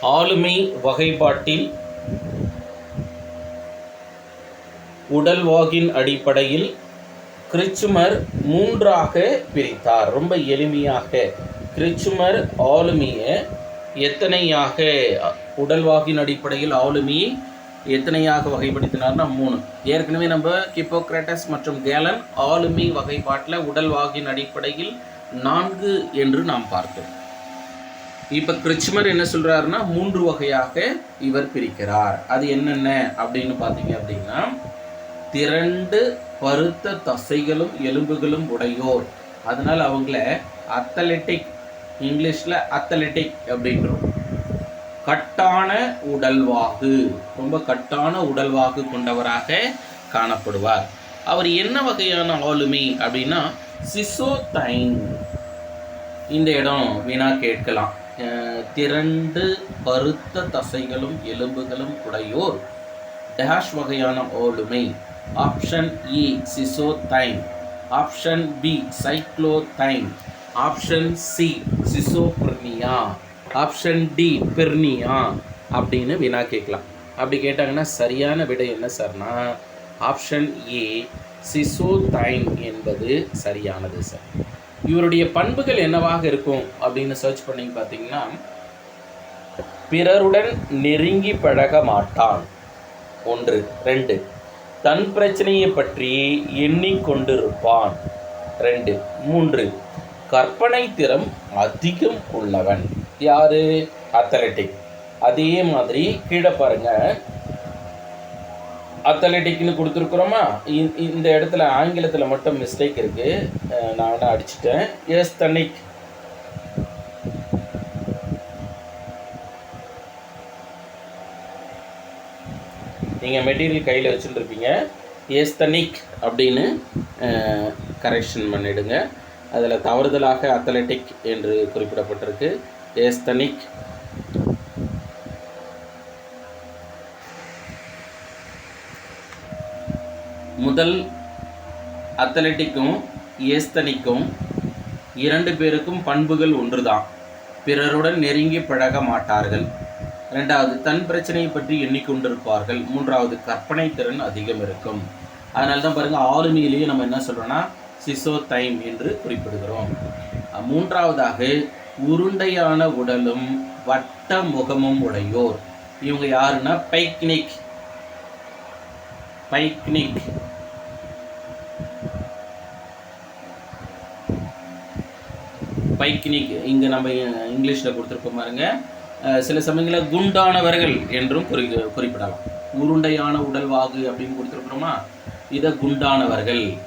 ஆளுமை வகைப்பாட்டில் உடல்வாகின் அடிப்படையில் கிறிச்சுமர் மூன்றாக பிரித்தார். ரொம்ப எளிமையாக. கிறிச்சுமர் ஆளுமையை எத்தனையாக உடல்வாகின் அடிப்படையில் ஆளுமையை எத்தனையாக வகைப்படுத்தினார்னா மூணு. ஏற்கனவே நம்ம கிப்போக்ரட்டஸ் மற்றும் கேலன் ஆளுமை வகைப்பாட்டில் உடல்வாகின் அடிப்படையில் நான்கு என்று நாம் பார்த்தோம். இப்போ கிறிச்சுமர் என்ன சொல்கிறாருன்னா மூன்று வகையாக இவர் பிரிக்கிறார். அது என்னென்ன அப்படின்னு பார்த்தீங்க அப்படின்னா திரண்டு பருத்த தசைகளும் எலும்புகளும் உடையோர். அதனால் அவங்கள அத்லெட்டிக் இங்கிலீஷில் அத்லெட்டிக் அப்படின்றோம். கட்டான உடல்வாகு ரொம்ப கட்டான உடல்வாகு கொண்டவராக காணப்படுவார். அவர் என்ன வகையான ஆளுமை அப்படின்னா சிசோதைன். இந்த இடம் வீணாக கேட்கலாம். திரண்டு பருத்த தசைகளும் எலும்புகளும் உடையோர். டேஷ் வகையான ஆளுமை ஆப்ஷன் இ சிசோதைன். Option B சைக்ளோதைன். Option C schizophrenia option D பிர்னியா அப்படின்னு வினா கேட்கலாம். அப்படி கேட்டாங்கன்னா சரியான விடை என்ன சார்னா ஆப்ஷன் ஏ சிசோதைன் என்பது சரியானது சார். இவருடைய பண்புகள் என்னவாக இருக்கும் அப்படின்னு சர்ச் பண்ணி பார்த்தீங்கன்னா பிறருடன் நெருங்கி பழக மாட்டான். ஒன்று. ரெண்டு. தன் பிரச்சனையை பற்றி எண்ணிக்கொண்டிருப்பான். ரெண்டு. மூன்று. கற்பனை திறம் அதிகம் உள்ளவன். யாரு? அத்லட்டிக் அதே மாதிரி கீழே பாருங்கள் அத்தலட்டிக்னு கொடுத்துருக்குறோமா? இந்த இடத்துல ஆங்கிலத்தில் மட்டும் மிஸ்டேக் இருக்குது நான் வேணா அடிச்சிட்டேன். எஸ்தனிக் நீங்கள் மெட்டீரியல் கையில் வச்சுட்டுருப்பீங்க. ஏஸ்தனிக் அப்படின்னு கரெக்ஷன் பண்ணிடுங்க. அதில் தவறுதலாக அத்லெட்டிக் என்று குறிப்பிடப்பட்டிருக்கு. ஏஸ்தனிக் முதல் அத்லெட்டிக்கும் ஏஸ்தனிக்கும் இரண்டு பேருக்கும் பண்புகள் ஒன்றுதான். பிறருடன் நெருங்கி பழக மாட்டார்கள். ரெண்டாவது தன் பிரச்சனையை பற்றி எண்ணிக்கொண்டிருப்பார்கள். மூன்றாவது கற்பனை திறன் அதிகம் இருக்கும். அதனால தான் பாருங்கள் ஆளுமையிலேயே நம்ம என்ன சொல்கிறோன்னா சிசோ தைம் என்று குறிப்பிடுகிறோம். மூன்றாவதாக உருண்டையான உடலும் வட்ட முகமும் உடையோர். இவங்க யாருன்னா பைக்னிக். பைக்னிக். பைக்னிக் இங்கே நம்ம இங்கிலீஷில் கொடுத்துருப்போம் பாருங்க. அஹ் சில சமயங்களில் குண்டானவர்கள் என்றும் குறி குறிப்பிடலாம். உருண்டையான உடல்வாகு அப்படின்னு கொடுத்துருக்குறோமா? இதை குண்டானவர்கள்.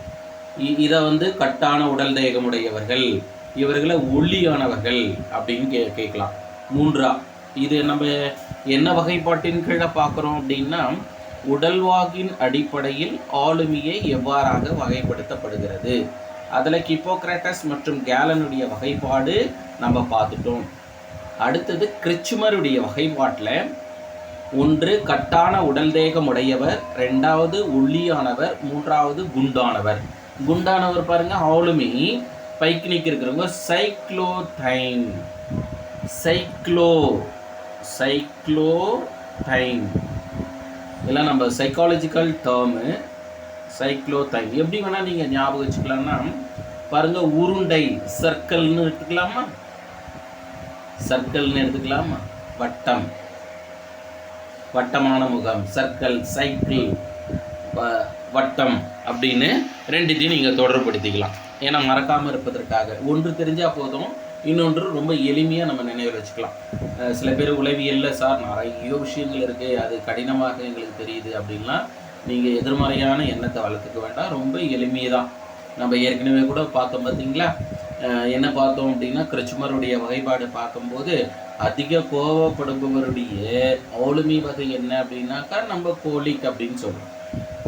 இ- இதை வந்து கட்டான உடல் தேகமுடையவர்கள். இவர்களை ஒல்லியானவர்கள் அப்படின்னு கே கேட்கலாம். மூன்றா. இது நம்ம என்ன வகைப்பாட்டின் கீழே பார்க்குறோம் அப்படின்னா உடல்வாகின் அடிப்படையில் ஆளுமையை எவ்வாறாக வகைப்படுத்தப்படுகிறது? அதில் கிப்போக்ரேட்டஸ் மற்றும் கேலனுடைய வகைப்பாடு நம்ம பார்த்துட்டோம். அடுத்தது கிறிச்சுமருடைய வகைப்பாட்டில் ஒன்று கட்டான உடல் தேகம் உடையவர் ரெண்டாவது ஒல்லியானவர் மூன்றாவது குண்டானவர். குண்டானவர் பாருங்கள் ஆளுமை பைக்னிக் இருக்கிறவங்க சைக்ளோதைன். சைக்ளோ சைக்ளோதைன். இதெல்லாம் நம்ம சைக்காலஜிக்கல் டேர்மு சைக்ளோதைன் எப்படி வேணால் நீங்கள் ஞாபகம் வச்சுக்கலாம்னா பாருங்க உருண்டை சர்க்கிள்னு எடுத்துக்கலாமா? சர்க்கிள்னு எடுத்துக்கலாமா? வட்டம். வட்டமான முகம் சர்க்கிள் சைக்கிள் வட்டம் அப்படின்னு ரெண்டுத்தையும் நீங்கள் தொடர்படுத்திக்கலாம் ஏன்னா மறக்காமல் இருப்பதற்காக. ஒன்று தெரிஞ்சால் போதும் இன்னொன்று ரொம்ப எளிமையாக நம்ம நினைவில் வச்சுக்கலாம். சில பேர் உளவியலில் சார் நிறைய விஷயங்கள் இருக்குது அது கடினமாக எங்களுக்கு தெரியுது அப்படின்லாம் நீங்கள் எதிர்மறையான எண்ணத்தை வளர்த்துக்க வேண்டாம். ரொம்ப எளிமைதான். நம்ம ஏற்கனவே கூட பார்த்தோம் பார்த்தீங்களா? என்ன பார்த்தோம் அப்படின்னா கிறிச்சுமருடைய வகைப்பாடு பார்க்கும்போது அதிக கோவப்படுபவருடைய ஆளுமை வகை என்ன அப்படின்னாக்கா நம்ம கோலிக் அப்படின்னு சொல்கிறோம்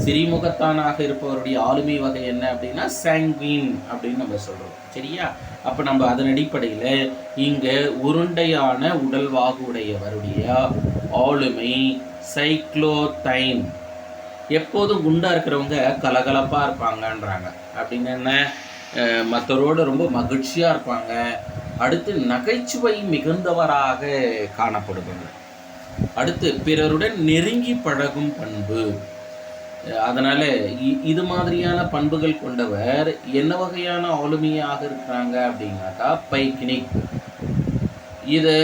சிறிமுகத்தானாக இருப்பவருடைய ஆளுமை வகை என்ன அப்படின்னா சாங்குவின் அப்படின்னு நம்ம சொல்கிறோம் சரியா? அப்போ நம்ம அதன் அடிப்படையில் இங்கே உருண்டையான உடல்வாகு உடையவருடைய ஆளுமை சைக்ளோதைன் எப்போதும் குண்டாக இருக்கிறவங்க கலகலப்பாக இருப்பாங்கன்றாங்க. அப்படின்னு என்ன? மற்றவரோட ரொம்ப மகிழ்ச்சியாக இருப்பாங்க. அடுத்து நகைச்சுவை மிகுந்தவராக காணப்படுவாங்க அடுத்து பிறருடன் நெருங்கி பழகும் பண்பு. அதனால் இ- இது மாதிரியான பண்புகள் கொண்டவர் என்ன வகையான ஆளுமையாக இருக்கிறாங்க அப்படின்னாக்கா பைக்னிக் இது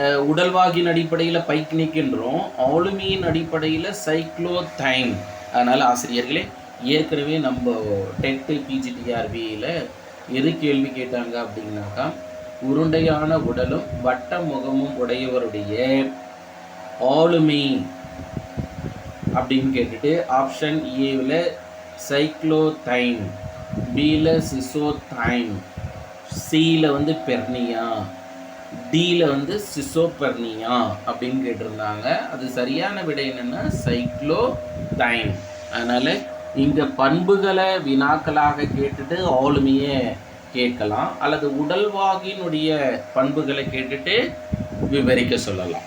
உடல்வாகின் அடிப்படையில் பைக்னிக் என்றும் ஆளுமையின் அடிப்படையில் சைக்ளோதைன். அதனால் ஆசிரியர்களே ஏற்கனவே நம்ம டென்த்து பிஜிடிஆர்பியில் எது கேள்வி கேட்டாங்க அப்படின்னாக்கா உருண்டையான உடலும் வட்ட முகமும் உடையவருடைய ஆளுமை. அப்படின்னு கேட்டுட்டு ஆப்ஷன் ஏவில் சைக்ளோதைன் பியில் சிசோதைன் சியில் வந்து பெர்னியா டியில் வந்து சிசோபெர்னியா அப்படின்னு கேட்டிருந்தாங்க. அது சரியான விடை என்னென்னா சைக்ளோதைன் அதனால் இந்த பண்புகளை வினாக்களாக கேட்டுட்டு ஆளுமையே கேட்கலாம். அல்லது உடல்வாகினுடைய பண்புகளை கேட்டுட்டு விவரிக்க சொல்லலாம்.